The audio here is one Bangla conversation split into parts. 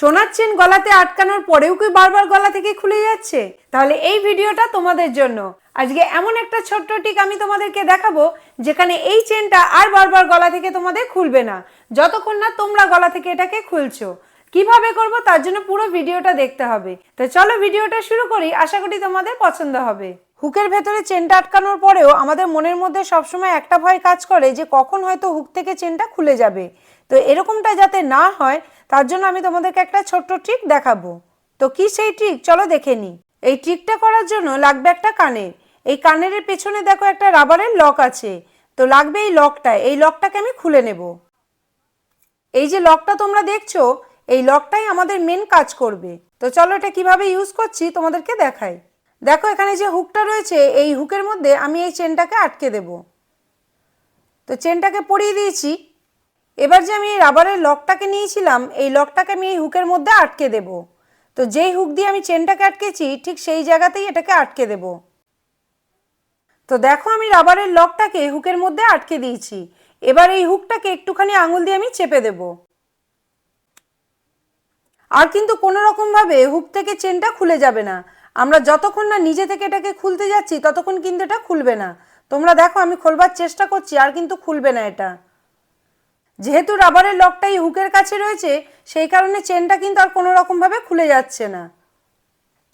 সোনার চেন গলাতে আটকানোর পরেও কি বারবার গলা থেকে খুলে যাচ্ছে? তাহলে এই ভিডিওটা তোমাদের জন্য। আজকে এমন একটা ছোট্ট টিক আমি তোমাদেরকে দেখাবো, যেখানে এই চেনটা আর বারবার গলা থেকে তোমাদের খুলবে না। যতক্ষণ না তোমরা গলা থেকে এটাকে খুলছো। কীভাবে করব তার জন্য পুরো ভিডিওটা দেখতে হবে। তো চলো ভিডিওটা শুরু করি, আশা করি তোমাদের পছন্দ হবে। হুকের ভেতরে চেনটা আটকানোর পরেও আমাদের মনের মধ্যে সবসময় একটা ভয় কাজ করে যে কখন হয়তো হুক থেকে চেনটা খুলে যাবে। তো এরকমটা যাতে না হয় তার জন্য আমি তোমাদেরকে একটা ছোট্ট ট্রিক দেখাবো। তো কি সেই ট্রিক চলো দেখে নিই। এই ট্রিকটা করার জন্য লাগবে একটা কানের। এই কানের পেছনে দেখো একটা রাবারের লক আছে। তো লাগবে এই লকটা এই লকটাকে আমি খুলে নেব। এই যে লকটা তোমরা দেখছ, এই লকটাই আমাদের মেন কাজ করবে। তো চলো এটা কীভাবে ইউজ করছি তোমাদেরকে দেখাই। দেখো এখানে যে হুকটা রয়েছে, এই হুকের মধ্যে আমি এই চেনটাকে আটকে দেব। তো চেনটাকে পরিয়ে দিয়েছি। এবার যে আমি এই রাবারের লকটাকে নিয়েছিলাম, এই লকটাকে আমি এই হুকের মধ্যে আটকে দেব। তো যেই হুক দিয়ে আমি চেনটাকে আটকেছি, ঠিক সেই জায়গাতেই এটাকে আটকে দেব। তো দেখো আমি রাবারের লকটাকে হুকের মধ্যে আটকে দিয়েছি। এবার এই হুকটাকে একটুখানি আঙুল দিয়ে আমি চেপে দেব। আর কিন্তু কোনো রকমভাবে হুক থেকে চেনটা খুলে যাবে না। আমরা যতক্ষণ না নিজে থেকে এটাকে খুলতে যাচ্ছি, ততক্ষণ কিন্তু এটা খুলবে না। তোমরা দেখো আমি খোলবার চেষ্টা করছি, আর কিন্তু খুলবে না এটা। যেহেতু রাবারের লকটা এই হুকের কাছে রয়েছে, সেই কারণে চেনটা কিন্তু আর কোনো রকমভাবে খুলে যাচ্ছে না।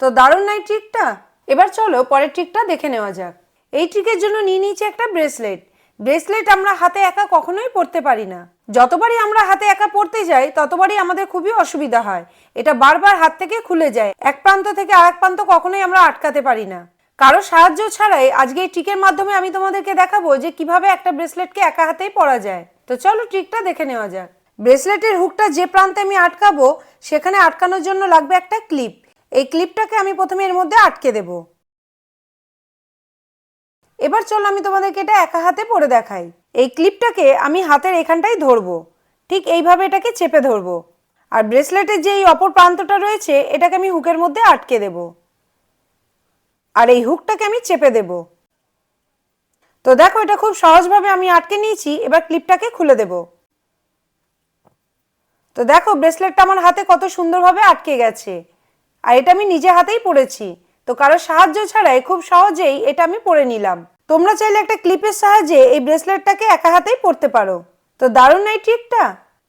তো দারুণ নাই ট্রিকটা এবার চলো পরের ট্রিকটা দেখে নেওয়া যাক। এই ট্রিকের জন্য নিয়ে নিয়েছি একটা ব্রেসলেট ব্রেসলেট আমরা হাতে একা কখনোই পরতে পারি না। যতবারই আমরা হাতে একা পরতে যাই, ততবারই আমাদের খুবই অসুবিধা হয়। এটা বারবার হাত থেকে খুলে যায়। এক প্রান্ত থেকে আরেক প্রান্ত কখনোই আমরা আটকাতে পারি না। কারও সাহায্য ছাড়াই আজকে এই ট্রিকের মাধ্যমে আমি তোমাদেরকে দেখাবো যে কীভাবে একটা ব্রেসলেটকে একা হাতেই পরা যায়। তো চলো ট্রিকটা দেখে নেওয়া যাক। ব্রেসলেটের হুকটা যে প্রান্তে আমি আটকাবো, সেখানে আটকানোর জন্য লাগবে একটা ক্লিপ এই ক্লিপটাকে আমি প্রথমে এর মধ্যে আটকে দেব। এবার চলো আমি তোমাদেরকে এটা একা হাতে পরে দেখাই। এই ক্লিপটাকে আমি হাতের এখানটাই ধরবো। ঠিক এইভাবে এটাকে চেপে ধরবো। আর ব্রেসলেটের যে এই অপর প্রান্তটা রয়েছে, এটাকে আমি হুকের মধ্যে আটকে দেব। আর এই হুকটাকে আমি চেপে দেবো। তো দেখো, এটা খুব সহজভাবে আমি আটকে নিয়েছি, এবার ক্লিপটাকে খুলে দেব। তো দেখো ব্রেসলেটটা আমার হাতে কত সুন্দরভাবে আটকে গেছে। আর এটা আমি নিজে হাতেই পরেছি। তো কারও সাহায্য ছাড়াই খুব সহজেই এটা আমি পরে নিলাম। তোমরা চাইলে একটা ক্লিপের সাহায্যে এই ব্রেসলেটটাকে একা হাতেই পরতে পারো। তো দারুণ, এই ট্রিকটা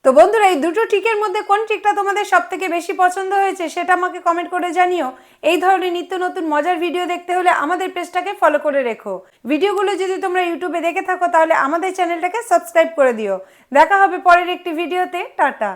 তো বন্ধুরা, এই দুটো টিকের মধ্যে কোন টিকটা তোমাদের সব থেকে বেশি পছন্দ হয়েছে সেটা আমাকে কমেন্ট করে জানিও। এই ধরনের নিত্য নতুন মজার ভিডিও দেখতে হলে আমাদের পেজটাকে ফলো করে রেখো। ভিডিওগুলো যদি তোমরা ইউটিউবে দেখে থাকো তাহলে আমাদের চ্যানেলটাকে সাবস্ক্রাইব করে দিও। দেখা হবে পরের একটি ভিডিওতে টাটা।